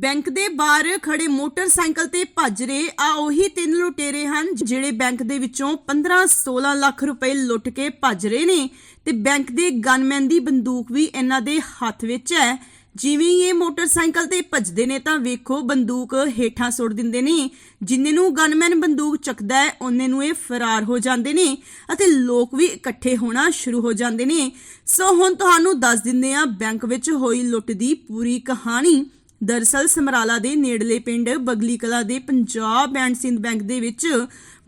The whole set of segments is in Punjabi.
ਬੈਂਕ ਦੇ ਬਾਹਰ ਖੜੇ ਮੋਟਰਸਾਈਕਲ ਤੇ ਭੱਜ ਰਹੇ, ਆ ਉਹੀ ਤਿੰਨ ਲੁਟੇਰੇ ਹਨ ਜਿਹੜੇ ਬੈਂਕ ਦੇ ਵਿੱਚੋਂ 15-16 ਲੱਖ ਰੁਪਏ ਲੁੱਟ ਕੇ ਭੱਜ ਰਹੇ ਨੇ ਤੇ ਬੈਂਕ ਦੇ ਗਨਮੈਨ ਦੀ ਬੰਦੂਕ ਵੀ ਇਹਨਾਂ ਦੇ ਹੱਥ ਵਿੱਚ ਹੈ। ਜਿਵੇਂ ਇਹ ਮੋਟਰਸਾਈਕਲ ਤੇ ਭੱਜਦੇ ਨੇ ਤਾਂ ਵੇਖੋ, ਬੰਦੂਕ ਹੇਠਾਂ ਸੁੱਟ ਦਿੰਦੇ ਨੇ। ਜਿੰਨੇ ਨੂੰ ਗਨਮੈਨ ਬੰਦੂਕ ਚੱਕਦਾ ਹੈ, ਉਹਨੇ ਨੂੰ ਇਹ ਫਰਾਰ ਹੋ ਜਾਂਦੇ ਨੇ ਅਤੇ ਲੋਕ ਵੀ ਇਕੱਠੇ ਹੋਣਾ ਸ਼ੁਰੂ ਹੋ ਜਾਂਦੇ ਨੇ। ਸੋ ਹੁਣ ਤੁਹਾਨੂੰ ਦੱਸ ਦਿੰਦੇ ਆ ਬੈਂਕ ਵਿੱਚ ਹੋਈ ਲੁੱਟ ਦੀ ਪੂਰੀ ਕਹਾਣੀ। ਦਰਸਲ ਸਮਰਾਲਾ ਦੇ ਨੇੜਲੇ ਪਿੰਡ ਬਗਲੀ ਕਲਾ ਦੇ ਪੰਜਾਬ ਐਂਡ ਸਿੰਧ ਬੈਂਕ ਦੇ ਵਿੱਚ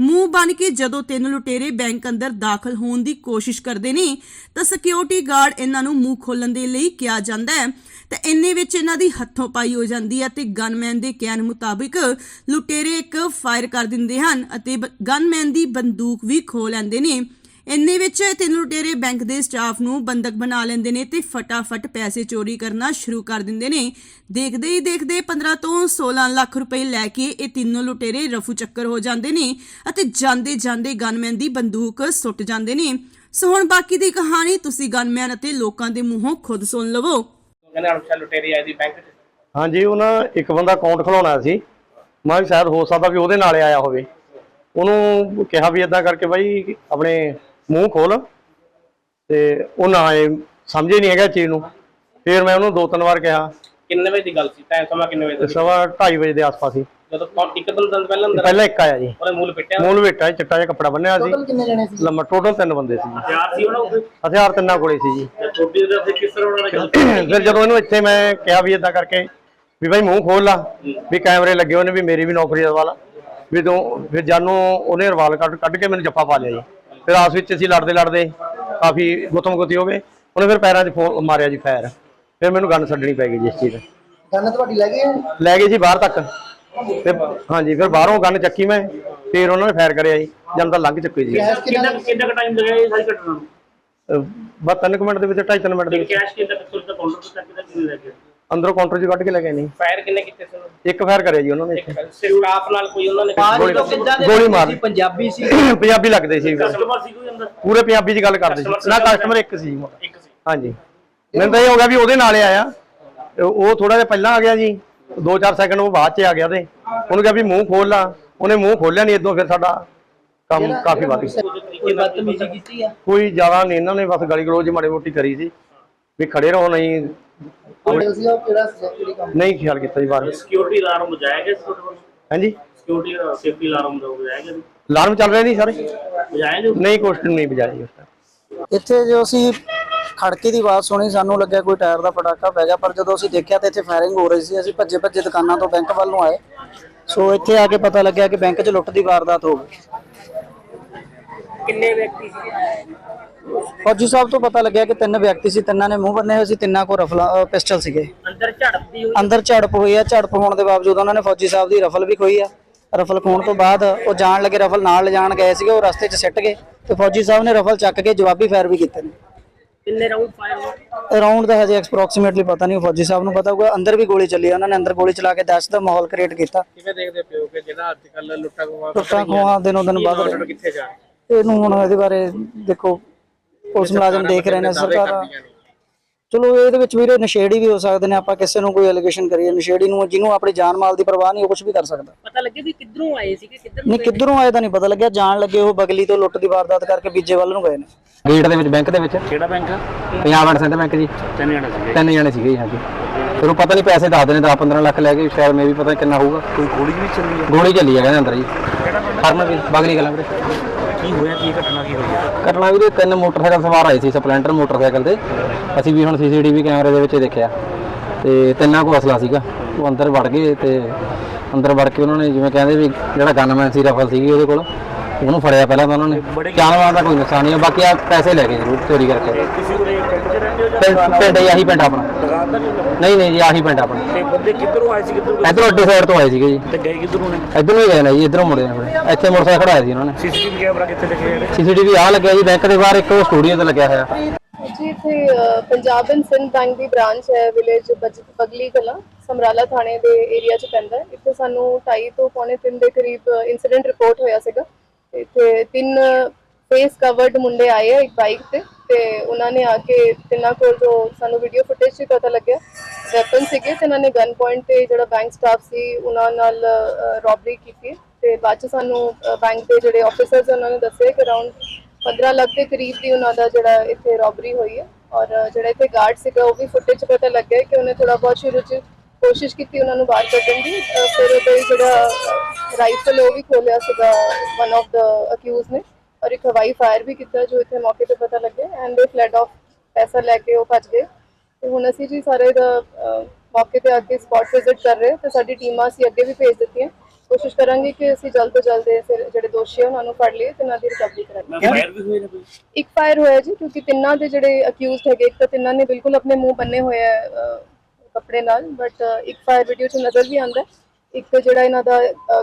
ਮੂੰਹ ਬਨ ਕੇ ਜਦੋਂ ਤਿੰਨ ਲੁਟੇਰੇ ਬੈਂਕ ਅੰਦਰ ਦਾਖਲ ਹੋਣ ਦੀ ਕੋਸ਼ਿਸ਼ ਕਰਦੇ ਨੇ, ਤਾਂ ਸਿਕਿਉਰਿਟੀ ਗਾਰਡ ਇਹਨਾਂ ਨੂੰ ਮੂੰਹ ਖੋਲਣ ਦੇ ਲਈ ਕਿਹਾ ਜਾਂਦਾ ਹੈ। ਤੇ ਇੰਨੇ ਵਿੱਚ ਇਹਨਾਂ ਦੀ ਹੱਥੋਂ ਪਾਈ ਹੋ ਜਾਂਦੀ ਹੈ ਤੇ ਗਨਮੈਨ ਦੇ ਕਹਿਣ ਮੁਤਾਬਿਕ ਲੁਟੇਰੇ ਇੱਕ ਫਾਇਰ ਕਰ ਦਿੰਦੇ ਹਨ ਅਤੇ ਗਨਮੈਨ ਦੀ ਬੰਦੂਕ ਵੀ ਖੋ ਲੈਂਦੇ ਨੇ। ਇੰਨੇ ਵਿੱਚ ਤਿੰਨ ਲੁਟੇਰੇ ਬੈਂਕ ਦੇ ਸਟਾਫ ਨੂੰ ਬੰਦਕ ਬਣਾ ਲੈਂਦੇ ਨੇ ਤੇ ਫਟਾਫਟ ਪੈਸੇ ਚੋਰੀ ਕਰਨਾ ਸ਼ੁਰੂ ਕਰ ਦਿੰਦੇ ਨੇ। ਦੇਖਦੇ ਹੀ ਦੇਖਦੇ 15 ਤੋਂ 16 ਲੱਖ ਰੁਪਏ ਲੈ ਕੇ ਇਹ ਤਿੰਨੋਂ ਲੁਟੇਰੇ ਰਫੂ ਚੱਕਰ ਹੋ ਜਾਂਦੇ ਨੇ ਅਤੇ ਜਾਂਦੇ ਜਾਂਦੇ ਗਨਮੈਨ ਦੀ ਬੰਦੂਕ ਸੁੱਟ ਜਾਂਦੇ ਨੇ। ਸੋ ਹੁਣ ਬਾਕੀ ਦੀ ਕਹਾਣੀ ਤੁਸੀਂ ਗਨਮੈਨ ਅਤੇ ਲੋਕਾਂ ਦੇ ਮੂੰਹੋਂ ਖੁਦ ਸੁਣ ਲਵੋ। ਕਹਿੰਦੇ ਅਣਛਾ ਲੁਟੇਰੀ ਆਈ ਦੀ ਬੈਂਕ 'ਚ? ਹਾਂਜੀ ਉਹਨਾਂ ਇੱਕ ਬੰਦਾ ਅਕਾਊਂਟ ਖੁਲਾਉਣਾ ਸੀ। ਮੈਂ ਵੀ ਸ਼ਾਇਦ ਹੋ ਸਕਦਾ ਵੀ ਉਹਦੇ ਨਾਲ ਹੀ ਆਇਆ ਹੋਵੇ। ਉਹਨੂੰ ਕਿਹਾ ਵੀ ਇਦਾਂ ਕਰਕੇ ਬਾਈ ਆਪਣੇ ਮੂੰਹ ਖੋਲ ਤੇ ਉਹ ਨਾ ਇਹ ਸਮਝੇ ਨਹੀਂ ਹੈਗਾ ਚੀਜ਼ ਨੂੰ। ਫਿਰ ਮੈਂ ਉਹਨੂੰ ਦੋ ਤਿੰਨ ਵਾਰ ਕਿਹਾ। ਕਿੰਨੇ ਵਜੇ ਦੀ ਗੱਲ ਸੀ? ਟਾਈਮ ਸਮਾਂ ਕਿੰਨੇ ਵਜੇ ਦਾ ਸੀ? ਸਵਾ 2:30 ਵਜੇ ਦੇ ਆਸ-ਪਾਸ ਹੀ ਜਦੋਂ ਕੌਣ ਪਹਿਲਾਂ ਅੰਦਰ ਪਹਿਲਾਂ ਇੱਕ ਆਇਆ ਜੀ। ਉਹਨੇ ਮੂਲ ਪਿੱਟਿਆ ਮੂਲ ਵੇਟਾ ਚਿੱਟਾ ਜਿਹਾ ਕੱਪੜਾ ਬੰਨਿਆ ਸੀ। ਕਿੰਨੇ ਜਣੇ ਸੀ? ਲੰਮਾ ਟੋਟਲ ਤਿੰਨ ਬੰਦੇ ਸੀ ਜੀ। ਹਥਿਆਰ ਸੀ ਉਹਨਾਂ ਕੋਲ? ਹਥਿਆਰ ਤਿੰਨਾਂ ਕੋਲੇ ਸੀ ਜੀ। ਛੋਟੀ ਜਿਹੀ ਤੇ ਕਿਸ ਤਰ੍ਹਾਂ ਉਹਨਾਂ ਨੇ ਗੱਲ ਫਿਰ ਜਦੋਂ ਇਹਨੂੰ ਇੱਥੇ ਮੈਂ ਕਿਹਾ ਵੀ ਇਦਾਂ ਕਰਕੇ ਵੀ ਭਾਈ ਮੂੰਹ ਖੋਲ ਲਾ ਵੀ ਕੈਮਰੇ ਲੱਗੇ ਹੋਏ ਨੇ ਵੀ ਮੇਰੀ ਵੀ ਨੌਕਰੀ ਦਾ ਵਾਲਾ ਵੀ ਤੂੰ ਫਿਰ ਜਾਨੂੰ ਉਹਨੇ ਰਵਾਲ ਕੱਢ ਕੱਢ ਕੇ ਮੈਨੂੰ ਜੱਫਾ ਪਾ ਲਿਆ ਜੀ। ਫਿਰ ਆਸ ਵਿੱਚ ਅਸੀਂ ਲੜਦੇ ਲੜਦੇ ਕਾਫੀ ਗੁੱਤਮ ਗੁੱਤੀ ਹੋ ਗਏ। ਉਹਨੇ ਫਿਰ ਪੈਰਾਂ 'ਚ ਫੋ- ਮਾਰਿਆ ਜੀ ਫਾਇਰ। ਫਿਰ ਮੈਨੂੰ ਗਨ ਛੱਡਣੀ ਪੈ ਗਈ ਜੀ ਇਸ ਚੀਜ਼ ਦੀ। ਗੰਨ ਤੁਹਾਡੀ ਲੈ ਗਏ ਲੈ ਗਏ ਜੀ ਬਾਹਰ ਤੱਕ। ਤੇ ਹਾਂਜੀ ਫਿਰ ਬਾਹਰੋਂ ਗਨ ਚੱਕੀ ਮੈਂ ਫਿਰ ਉਹਨਾਂ ਨੇ ਫਾਇਰ ਕਰਿਆ ਜੀ। ਜਦ ਤਾਂ ਲੰਘ ਚੁੱਕੀ ਜੀ। ਕੈਸ਼ ਕਿੰਨਾ ਕਿੰਨਾ ਟਾਈਮ ਲੱਗਿਆ ਇਹ ਸਾਰੀ ਘਟਨਾ ਨੂੰ? ਅਹ ਬਸ ਤਿੰਨ ਕੁ ਮਿੰਟ ਦੇ ਵਿੱਚ ਢਾਈ ਤਿੰਨ ਮਿੰਟ ਦੇ ਵਿੱਚ। ਕੈਸ਼ ਕਿੰਨਾ ਕਿੱਥੋਂ ਦਾ ਕਾਊਂਟਰ ਤੋਂ ਚੱਕ ਕੇ ਕਿੰਨੇ ਲੈ ਗਏ ਅੰਦਰੋਂ ਕਾਊਂਟਰ 'ਚ ਕੱਢ ਕੇ ਲੈ ਗਏ ਨਹੀਂ ਫਾਇਰ ਕਿੰਨੇ ਕੀਤੇ ਸੀ ਉਹਨਾਂ ਇੱਕ ਫਾਇਰ ਕਰਿਆ ਜੀ ਉਹਨਾਂ ਨੇ। ਸਟਾਫ ਨਾਲ ਕੋਈ ਉਹਨਾਂ ਨੇ ਗੋਲੀ- ਕਿੱਦਾਂ ਦੇ ਗੋਲੀ ਮਾਰ ਸੀ? ਪੰਜਾਬੀ ਸੀ। ਪੰਜਾਬੀ ਲੱਗਦੇ ਸੀ। ਕਸਟਮਰ ਸੀ ਕੋਈ ਅੰਦਰ? ਪੂਰੇ ਪੰਜਾਬੀ 'ਚ ਗੱਲ ਕਰਦੇ ਸੀ। ਨਾ ਕਸਟਮਰ ਇੱਕ ਸੀ। ਇੱਕ ਸੀ। ਹਾਂਜੀ। ਮੈਨੂੰ ਤਾਂ ਇਹ ਹੋ ਗਿਆ ਵੀ ਉਹਦੇ ਨਾਲ ਹੀ ਆਇਆ। ਤੇ ਉਹ ਥੋੜਾ ਜਿਹਾ ਪਹਿਲਾਂ ਆ ਗਿਆ ਜੀ। 2-4 ਸੈਕਿੰਡ ਉਹ ਬਾਅਦ 'ਚ ਆ ਗਿਆ ਤੇ ਉਹਨੂੰ ਕਿਹਾ ਵੀ ਮੂੰਹ ਖੋਲ ਲਾ। ਉਹਨੇ ਮੂੰਹ ਖੋਲਿਆ ਨਹੀਂ ਇਦੋਂ ਫਿਰ ਸਾਡਾ ਕੰਮ ਕਾਫੀ ਵੱਧ ਗਿਆ। ਕੋਈ ਬਦਤਮੀਜ਼ੀ ਕੀਤੀ ਆ? ਕੋਈ ਜ਼ਿਆਦਾ ਨਹੀਂ ਇਹਨਾਂ ਨੇ ਬਸ ਗਲੀ ਗਲੋਚ ਮਾੜੀ ਮੋਟੀ ਕਰੀ ਸੀ। ਵੀ ਖੜੇ ਰਹੋ ਨਹੀਂ। ਕੋਈ ਸੀ ਉਹ ਕਿਹੜਾ ਸੀ ਕਿਹੜੀ ਕੰਪਨੀ ਨਹੀਂ ਖਿਆਲ ਕੀਤਾ ਜੀ ਬਾਹਰ। ਸਿਕਿਉਰਿਟੀ ਅਲਾਰਮ ਬਜਾਇਆ ਗਿਆ ਤੁਹਾਡੇ ਵੱਲੋਂ ਹਾਂਜੀ? ਸਿਕਿਉਰਿਟੀ ਸੇਫਟੀ ਅਲਾਰਮ ਦਾ ਬਜਾਇਆ ਗਿਆ ਅਲਾਰਮ ਚੱਲ ਰਿਹਾ ਨਹੀਂ ਸਾਰੇ? ਬਜਾਇਆ ਜੋ? ਨਹੀਂ ਕੁਐਸਚਨ ਨਹੀਂ ਬਜਾਈ ਉਸ time। ਇੱਥੇ ਜੋ ਅਸੀਂ ਖੜਕੇ ਦੀ ਆਵਾਜ਼ ਸੁਣੀ ਸਾਨੂੰ ਲੱਗਿਆ ਕੋਈ ਟਾਇਰ ਦਾ ਪਟਾਕਾ ਪੈ ਗਿਆ ਪਰ ਜਦੋਂ ਅਸੀਂ ਦੇਖਿਆ ਤਾਂ ਇੱਥੇ ਫਾਇਰਿੰਗ ਹੋ ਰਹੀ ਸੀ ਅਸੀਂ ਭੱਜੇ ਭੱਜੇ ਦੁਕਾਨਾਂ ਤੋਂ ਬੈਂਕ ਵੱਲ ਨੂੰ ਆਏ। ਸੋ ਇੱਥੇ ਆ ਕੇ ਪਤਾ ਲੱਗਿਆ ਕਿ ਬੈਂਕ 'ਚ ਲੁੱਟ ਦੀ ਵਾਰਦਾਤ ਹੋ ਗਈ। ਕਿੰਨੇ ਵਿਅਕਤੀ ਸੀ? ਫੌਜੀ ਸਾਹਿਬ ਤੋਂ ਪਤਾ ਲੱਗਿਆ ਕਿ ਤਿੰਨ ਵਿਅਕਤੀ ਸੀ ਤਿੰਨਾਂ ਨੇ ਮੂੰਹ ਬੰਨੇ ਹੋਏ ਸੀ ਤਿੰਨਾਂ ਕੋਲ ਰਫਲਾ ਪਿਸਟਲ ਸੀਗੇ। ਅੰਦਰ ਝੜਪਦੀ ਹੋਈ। ਅੰਦਰ ਝੜਪ ਹੋਈ ਆ ਝੜਪ ਹੋਣ ਦੇ ਬਾਵਜੂਦ ਉਹਨਾਂ ਨੇ ਫੌਜੀ ਸਾਹਿਬ ਦੀ ਰਫਲ ਵੀ ਖੋਈ ਆ। ਰਫਲ ਖੋਣ ਤੋਂ ਬਾਅਦ ਉਹ ਜਾਣ ਲੱਗੇ ਰਫਲ ਨਾਲ ਲਿਜਾਣ ਗਏ ਸੀਗੇ ਉਹ ਰਸਤੇ 'ਚ ਸਿੱਟ ਗਏ ਤੇ ਫੌਜੀ ਸਾਹਿਬ ਨੇ ਰਫਲ ਚੱਕ ਕੇ ਜਵਾਬੀ ਫਾਇਰ ਵੀ ਕੀਤੇ ਨੇ। ਕਿੰਨੇ ਰਾਉਂਡ ਫਾਇਰ ਹੋਏ? ਅਰਾਊਂਡ ਦਾ ਹਜੇ ਐਕਸਪ੍ਰੋਕਸੀਮੇਟਲੀ ਪਤਾ ਨਹੀਂ ਫੌਜੀ ਸਾਹਿਬ ਨੂੰ ਪਤਾ ਹੋਊਗਾ। ਅੰਦਰ ਵੀ ਗੋਲੀ ਚੱਲੀ ਉਹਨਾਂ ਨੇ ਅੰਦਰ ਗੋਲੀ ਚਲਾ ਕੇ ਦਹਿਸ਼ਤ ਦਾ ਮਾਹੌਲ ਕ੍ਰੀਏਟ ਕੀਤਾ। ਕਿਵੇਂ ਦੇਖਦੇ ਪਿਓ ਕਿ ਜਿਹੜਾ ਅੱਜ ਕੱਲ ਲੁੱਟਾ ਖੋਆ ਟੁੱਟਾਂ ਖੋਹਾਂ ਦਿਨੋਂ ਦਿਨ ਵੱਧ ਰਹੇ। ਕਿੱਥੇ ਜਾ ਇਹਨੂੰ ਹੁਣ ਇਹਦੇ ਬਾਰੇ ਦੇਖੋ ਪੁਲਿਸ ਮੁਲਾਜ਼ਮ ਦੇਖ ਰਹੇ ਨੇ ਸਰਕਾਰ ਚਲੋ ਇਹਦੇ ਵਿੱਚ ਵੀਰੇ ਨਸ਼ੇੜੀ ਵੀ ਹੋ ਸਕਦੇ ਨੇ ਆਪਾਂ ਕਿਸੇ ਨੂੰ ਕੋਈ ਐਲੀਗੇਸ਼ਨ ਕਰੀਏ ਨਸ਼ੇੜੀ ਨੂੰ ਜਿਹਨੂੰ ਆਪਣੀ ਜਾਨ ਮਾਲ ਦੀ ਪਰਵਾਹ ਨਹੀਂ ਉਹ ਕੁਝ ਵੀ ਕਰ ਸਕਦਾ। ਪਤਾ ਲੱਗੇ ਵੀ ਕਿੱਧਰੋਂ ਆਏ ਸੀਗੇ ਕਿੱਧਰ ਨਹੀਂ ਕਿੱਧਰੋਂ ਆਏ ਤਾਂ ਨਹੀਂ ਪਤਾ ਲੱਗਿਆ ਜਾਣ ਲੱਗੇ ਉਹ ਬਗਲੀ ਤੋਂ ਲੁੱਟ ਦੀ ਵਾਰਦਾਤ ਕਰਕੇ ਬੀਜੇ ਵੱਲ ਨੂੰ ਗਏ ਨੇ। ਗੇਟ ਦੇ ਵਿੱਚ ਬੈਂਕ ਦੇ ਵਿੱਚ? ਕਿਹੜਾ bank? Punjab and Sindh bank ਜੀ। ਤਿੰਨ ਜਣੇ ਸੀਗੇ। ਤਿੰਨ ਜਣੇ ਸੀਗੇ ਜੀ ਹਾਂਜੀ। ਫਿਰ ਉਹ ਪਤਾ ਨਹੀਂ ਪੈਸੇ ਦੱਸਦੇ ਨੇ 10 15 ਲੱਖ ਲੈ ਕੇ ਸ਼ਾਇਦ ਮੇ ਵੀ ਪਤਾ ਕਿੰਨਾ ਹੋਊਗਾ। ਕੋਈ ਗੋਲੀ ਵੀ ਚੱਲੀ ਹੈ ਗੋਲੀ ਚੱਲੀ ਹੈ ਕਹਿੰਦੇ ਅੰਦਰ ਜੀ। ਫਰਮ ਵੀ ਬਗਲੀ ਗਲਾ ਵੀਰੇ। ਕੀ ਹੋਇਆ, ਕੀ ਘਟਨਾ ਕੀ ਹੋਈ ਹੈ? ਘਟਨਾ ਵੀਰੇ, ਤਿੰਨ ਮੋਟਰਸਾਈਕਲ ਸਵਾਰ ਆਏ ਸੀ, ਸਪਲੈਂਡਰ ਮੋਟਰਸਾਈਕਲ ਤੇ। ਅਸੀਂ ਵੀ ਹੁਣ ਸੀਸੀਟੀਵੀ ਕੈਮਰੇ ਦੇ ਵਿੱਚ ਦੇਖਿਆ। ਤੇ ਤਿੰਨਾਂ ਕੋਲ ਅਸਲਾ ਸੀਗਾ। ਉਹ ਅੰਦਰ ਵੜ ਗਏ ਤੇ ਅੰਦਰ ਵੜ ਕੇ ਉਹਨਾਂ ਨੇ ਜਿਵੇਂ ਕਹਿੰਦੇ ਵੀ ਜਿਹੜਾ ਗਨਮੈਨ ਸੀ, ਰਫਲ ਸੀਗੀ ਉਹਦੇ ਕੋਲ। ਉਹਨੂੰ ਫੜਿਆ ਪਹਿਲਾਂ ਤਾਂ ਉਹਨਾਂ ਨੇ। ਜਾਨਵਾਂ ਦਾ ਕੋਈ ਨੁਕਸਾਨ ਨਹੀਂ ਹੋਇਆ, ਬਾਕੀ ਆ ਪੈਸੇ ਲੈ ਗਏ ਜ਼ਰੂਰ ਚੋਰੀ ਕਰਕੇ। ਤੁਸੀਂ ਉਰੇ ਪਿੰਡ 'ਚ ਰਹਿੰਦੇ ਹੋ ਜਾਂ ਪਿੰਡ ਪਿੰਡ ਹੀ ਆਹੀ ਪਿੰਡ ਆਪਣਾ। ਦੁਕਾਨ ਨਹੀਂ ਨਹੀਂ ਨਹੀਂ ਜੀ ਆਹੀ ਪਿੰਡ ਆਪਣਾ। ਤੇ ਬੰਦੇ ਕਿੱਧਰੋਂ ਆਏ ਸੀ ਕਿੱਧਰੋਂ ਇਧਰੋਂ ਅੱਡੇ ਸਾਈਡ ਤੋਂ ਆਏ ਸੀਗੇ ਜੀ। ਤੇ ਗਏ ਕਿੱਧਰੋਂ ਨੇ? ਇਧਰੋਂ ਹੀ ਗਏ ਨੇ ਜੀ ਇਧਰੋਂ ਮੁੜੇ ਨੇ ਆਪਣੇ ਇੱਥੇ ਮੋਟਰਸਾਈਕਲ ਖੜਾਇਆ ਸੀ ਉਹਨਾਂ ਨੇ। ਸੀਸੀਟੀਵੀ ਕੈਮਰਾ ਕਿੱਥੇ ਲੱਗੇ ਹੋਏ ਨੇ ਸੀਸੀਟੀਵੀ ਆ ਲੱਗਿਆ ਜੀ ਬੈਂਕ ਦੇ ਬਾਹਰ ਇੱਕ ਉਹ ਸਟੂਡੀਓ ਤੇ ਲੱਗਿਆ ਹੋਇਆ। ਜੀ ਇੱਥੇ ਅ, ਪੰਜਾਬ ਐਂਡ ਸਿੰਧ ਬੈਂਕ ਦੀ ਬ੍ਰਾਂਚ ਹੈ ਵਿਲੇਜ ਬਗਲੀ ਕਲਾ ਸਮਰਾਲਾ ਥਾਣੇ ਦੇ ਏਰੀਆ 'ਚ ਪੈਂਦਾ ਹੈ। ਇੱਥੇ ਸਾਨੂੰ 2:30 ਤੋਂ ਪੌਣੇ 3 ਦੇ ਕਰੀਬ ਇਨਸੀਡੈਂਟ ਰਿਪੋਰਟ ਹੋਇਆ ਸੀਗਾ। ਇੱਥੇ ਤਿੰਨ ਫੇਸ ਕਵਰਡ ਮੁੰਡੇ ਆਏ ਆ ਇੱਕ ਬਾਈਕ ਤੇ ਤੇ ਉਹਨਾਂ ਨੇ ਆ ਕੇ ਤਿੰਨਾਂ ਕੋਲ ਜੋ ਸਾਨੂੰ ਵੀਡੀਓ ਫੁਟੇਜ 'ਚ ਪਤਾ ਲੱਗਿਆ ਵੈਪਨ ਸੀਗੇ ਤੇ ਇਹਨਾਂ ਨੇ ਗਨ ਪੁਆਇੰਟ ਤੇ ਜਿਹੜਾ ਬੈਂਕ ਸਟਾਫ ਸੀ, ਉਹਨਾਂ ਨਾਲ ਰੋਬਰੀ ਕੀਤੀ ਤੇ ਬਾਅਦ ਚ ਸਾਨੂੰ ਬੈਂਕ ਦੇ ਜਿਹੜੇ ਆਫੀਸਰਸ ਉਹਨਾਂ ਨੇ ਦੱਸਿਆ ਕਿ ਅਰਾਊਂਡ 15 ਲੱਖ ਦੇ ਕਰੀਬ ਦੀ ਉਹਨਾਂ ਦਾ ਜਿਹੜਾ ਇੱਥੇ ਰੋਬਰੀ ਹੋਈ ਹੈ। ਔਰ ਜਿਹੜਾ ਇੱਥੇ ਗਾਰਡ ਸੀਗਾ, ਉਹ ਵੀ ਫੁਟੇਜ 'ਚ ਪਤਾ ਲੱਗਿਆ ਕਿ ਉਹਨੇ ਥੋੜਾ ਬਹੁਤ ਸ਼ੁਰੂ 'ਚ ਕੋਸ਼ਿਸ਼ ਕੀਤੀ ਉਹਨਾਂ ਨੂੰ ਬਾਹਰ ਕੱਢਣ ਦੀ ਫਿਰ ਉਹਦੇ ਜਿਹੜਾ ਰਾਈਫਲ ਉਹ ਵੀ ਖੋਲਿਆ ਸੀਗਾ ਵਨ ਆਫ ਦਾ ਅਕਿਊਜ਼ ਨੇ ਔਰ ਇੱਕ ਹਵਾਈ ਫਾਇਰ ਵੀ ਕੀਤਾ ਜੋ ਇੱਥੇ ਮੌਕੇ ਤੇ ਪਤਾ ਲੱਗਿਆ ਐਂਡ ਦੇ ਫਲੈਡ ਆਫ ਪੈਸਾ ਲੈ ਕੇ ਉਹ ਭੱਜ ਗਏ। ਤੇ ਹੁਣ ਅਸੀਂ ਜੀ ਸਾਰੇ ਦਾ ਮੌਕੇ ਤੇ ਆ ਕੇ ਸਪੌਟ ਵਿਜ਼ਿਟ ਕਰ ਰਹੇ ਹਾਂ ਤੇ ਸਾਡੀ ਟੀਮਾਂ ਅਸੀਂ ਅੱਗੇ ਵੀ ਭੇਜ ਦਿੱਤੀਆਂ। ਕੋਸ਼ਿਸ਼ ਕਰਾਂਗੇ ਕਿ ਅਸੀਂ ਜਲਦ ਤੋਂ ਜਲਦ ਇਹ ਫਿਰ ਜਿਹੜੇ ਦੋਸ਼ੀ ਆ ਉਹਨਾਂ ਨੂੰ ਫੜ ਲਈਏ ਤੇ ਉਹਨਾਂ ਦੀ ਰਿਕਵਰੀ ਕਰਾਂਗੇ ਫਾਇਰ ਵੀ ਹੋਏ ਨੇ ਕੋਈ? ਇੱਕ ਫਾਇਰ ਹੋਇਆ ਜੀ ਕਿਉਂਕਿ ਤਿੰਨਾਂ ਦੇ ਜਿਹੜੇ ਅਕਿਊਜ਼ਡ ਹੈਗੇ ਇੱਕ ਤਾਂ ਤਿੰਨਾਂ ਨੇ ਬਿਲਕੁਲ ਆਪਣੇ ਮੂੰਹ ਬੰਨੇ ਹੋਏ ਆ ਕੱਪੜੇ ਨਾਲ ਬਟ ਇੱਕ ਫਾਇਰ ਵੀਡੀਓ 'ਚ ਨਜ਼ਰ ਵੀ ਆਉਂਦਾ ਹੈ। ਇੱਕ ਜਿਹੜਾ ਇਹਨਾਂ ਦਾ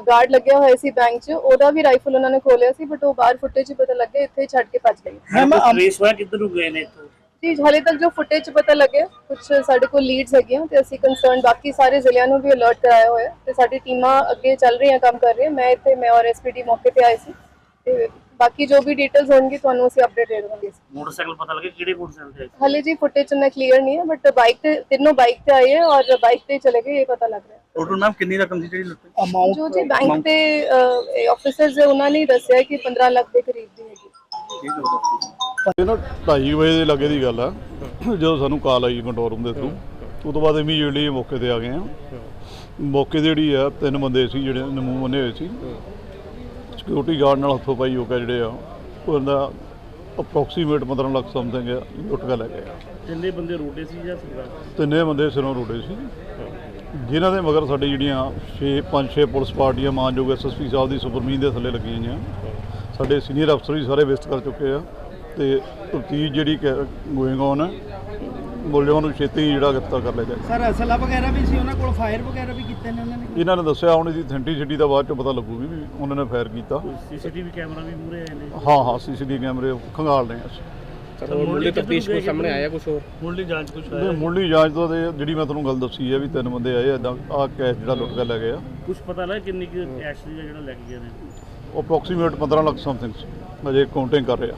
ਗਾਰਡ ਲੱਗਿਆ ਹੋਇਆ ਸੀ ਬੈਂਕ 'ਚ ਉਹਦਾ ਵੀ ਰਾਈਫਲ ਉਹਨਾਂ ਨੇ ਖੋਲਿਆ ਸੀ ਬਟ ਉਹ ਬਾਹਰ ਫੁਟੇਜ 'ਚ ਪਤਾ ਲੱਗਿਆ ਇੱਥੇ ਹੀ ਛੱਡ ਕੇ ਭੱਜ ਗਏ। ਟ੍ਰੇਸ ਹੋਇਆ ਕਿੱਧਰ ਨੂੰ ਗਏ ਨੇ ਇੱਥੋਂ? ਜੀ ਹਾਲੇ ਤੱਕ ਜੋ ਫੁਟੇਜ 'ਚ ਪਤਾ ਲੱਗਿਆ ਕੁਝ ਸਾਡੇ ਕੋਲ ਲੀਡਸ ਹੈਗੀਆਂ ਤੇ ਅਸੀਂ ਕੰਸਰਨ ਬਾਕੀ ਸਾਰੇ ਜ਼ਿਲ੍ਹਿਆਂ ਨੂੰ ਵੀ ਅਲਰਟ ਕਰਾਇਆ ਹੋਇਆ ਤੇ ਸਾਡੀ ਟੀਮਾਂ ਅੱਗੇ ਚੱਲ ਰਹੀਆਂ ਕੰਮ ਕਰ ਰਹੀਆਂ। ਮੈਂ ਇੱਥੇ ਮੈਂ ਔਰ ਐਸਪੀਡੀ ਮੌਕੇ ਤੇ ਆਏ ਸੀ ਤੇ ਬਾਕੀ ਜੋ ਵੀ ਡਿਟੇਲਸ ਹੋਣਗੀ ਤੁਹਾਨੂੰ ਅਸੀਂ ਅਪਡੇਟ ਦੇ ਦੇਵਾਂਗੇ। ਮੋਟਰਸਾਈਕਲ ਪਤਾ ਲੱਗੇ ਕਿਹੜੇ ਮੋਟਰਸਾਈਕਲ ਤੇ? ਹਾਲੇ ਜੀ ਫੁਟੇਜ ਨਾ ਕਲੀਅਰ ਨਹੀਂ ਹੈ ਬਟ ਬਾਈਕ ਤੇ ਤਿੰਨੋਂ ਬਾਈਕ ਤੇ ਆਏ ਹੈ ਔਰ ਬਾਈਕ ਤੇ ਚਲੇ ਗਏ ਇਹ ਪਤਾ ਲੱਗ ਰਿਹਾ ਹੈ। ਟੋਟਲ ਮੈਮ ਕਿੰਨੀ ਰਕਮ ਸੀ ਜਿਹੜੀ ਲੁੱਟੀ ਜੋ ਜੀ ਬੈਂਕ ਦੇ ਆਫੀਸਰਸ ਉਹਨਾਂ ਨੇ ਹੀ ਦੱਸਿਆ ਕਿ 15 ਲੱਖ ਦੇ ਕਰੀਬ ਦੀ ਹੈਗੀ। ਇਹ ਨਾ 2:30 ਵਜੇ ਦੇ ਲੱਗੇ ਦੀ ਗੱਲ ਆ। ਜਦੋਂ ਸਾਨੂੰ ਕਾਲ ਆਈ ਕੰਟਰੋਲ ਰੂਮ ਦੇ ਥਰੂ ਉਸ ਤੋਂ ਬਾਅਦ ਇਮੀਡੀਏਟਲੀ ਮੌਕੇ ਤੇ ਆ ਗਏ ਆ। ਮੌਕੇ ਤੇ ਜਿਹੜੀ ਆ ਤਿੰਨ ਬੰਦੇ ਸੀ ਜਿਹੜੇ ਨਮੂ ਬੰਨੇ ਹੋਏ ਸੀ। ਸਿਕਿਉਰਿਟੀ ਗਾਰਡ ਨਾਲ ਹੱਥੋਂ ਪਾਈ ਹੋ ਕੇ ਜਿਹੜੇ ਆ ਉਹਦਾ ਅਪਰੋਕਸੀਮੇਟ 15 ਲੱਖ ਸਮਥਿੰਗ ਲੁੱਟ ਕੇ ਲੈ ਗਏ ਆ ਤਿੰਨੇ ਬੰਦੇ ਰੋਡੇ ਸੀ ਜਾਂ ਸਰਦਾਰ ਤਿੰਨੇ ਬੰਦੇ ਸਿਰੋਂ ਰੋੜੇ ਸੀ। ਜਿਨ੍ਹਾਂ ਦੇ ਮਗਰ ਸਾਡੀ ਜਿਹੜੀਆਂ 6 5 6 ਪੁਲਿਸ ਪਾਰਟੀਆਂ ਮਾਨਯੋਗ ਐਸਐਸਪੀ ਸਾਹਿਬ ਦੀ ਸੁਪਰਮੀਨ ਦੇ ਥੱਲੇ ਲੱਗੀਆਂ ਹੋਈਆਂ। ਸਾਡੇ ਸੀਨੀਅਰ ਅਫਸਰ ਵੀ ਸਾਰੇ ਵਿਜ਼ਿਟ ਕਰ ਚੁੱਕੇ ਆ। ਤੇ ਤਫਤੀਸ਼ ਜਿਹੜੀ ਗੋਇੰਗ ਔਨ ਹੈ ਮੁਲਜ਼ਮਾਂ ਨੂੰ ਛੇਤੀ ਜਿਹੜਾ ਗ੍ਰਿਫਤਾਰ ਕਰ ਲਿਆ ਜਾਏ। ਸਰ ਅਸਲਾ ਵਗੈਰਾ ਵੀ ਸੀ ਉਹਨਾਂ ਕੋਲ ਫਾਇਰ ਵਗੈਰਾ ਵੀ ਕੀਤੇ ਨੇ ਉਹਨਾਂ ਨੇ? ਇਹਨਾਂ ਨੇ ਦੱਸਿਆ ਹੁਣ ਇਹਦੀ ਅਥੈਂਟਿਸਿਟੀ ਦਾ ਬਾਅਦ ਚ ਪਤਾ ਲੱਗੂਗੀ ਵੀ ਉਹਨਾਂ ਨੇ ਫਾਇਰ ਕੀਤਾ। ਸੀਸੀਟੀਵੀ ਕੈਮਰਾ ਵੀ ਮੂਰੇ ਆਏ ਨੇ? ਹਾਂ ਹਾਂ ਸੀਸੀਟੀਵੀ ਕੈਮਰੇ ਖੰਗਾਲ ਰਹੇ ਅਸੀਂ। ਮੁੱਢਲੀ ਤਫਤੀਸ਼ ਕੋਈ ਸਾਹਮਣੇ ਆਇਆ ਕੁਝ ਹੋਰ? ਮੁੱਢਲੀ ਜਾਂਚ ਕੁਝ ਤੇ ਮੁੱਢਲੀ ਜਾਂਚ ਤੋਂ ਤੇ ਜਿਹੜੀ ਮੈਂ ਤੁਹਾਨੂੰ ਗੱਲ ਦੱਸੀ ਹੈ ਵੀ ਤਿੰਨ ਬੰਦੇ ਆਏ ਇਦਾਂ ਆਹ ਕੈਸ਼ ਜਿਹੜਾ ਲੁੱਟ ਕੇ ਲੈ ਗਏ ਆ। ਕੁਝ ਪਤਾ ਲੱਗਾ ਕਿੰਨੀ ਕਿ ਐਸ਼ ਦੀ ਜਿਹੜਾ ਲੈ ਕੇ ਗਏ ਨੇ? ਉਹ ਅਪਰੋਕਸੀਮੇਟ 15 ਲੱਖ ਸਮਥਿੰਗ ਅਜੇ ਕਾਊਂਟਿੰਗ ਕਰ ਰਹੇ ਆ।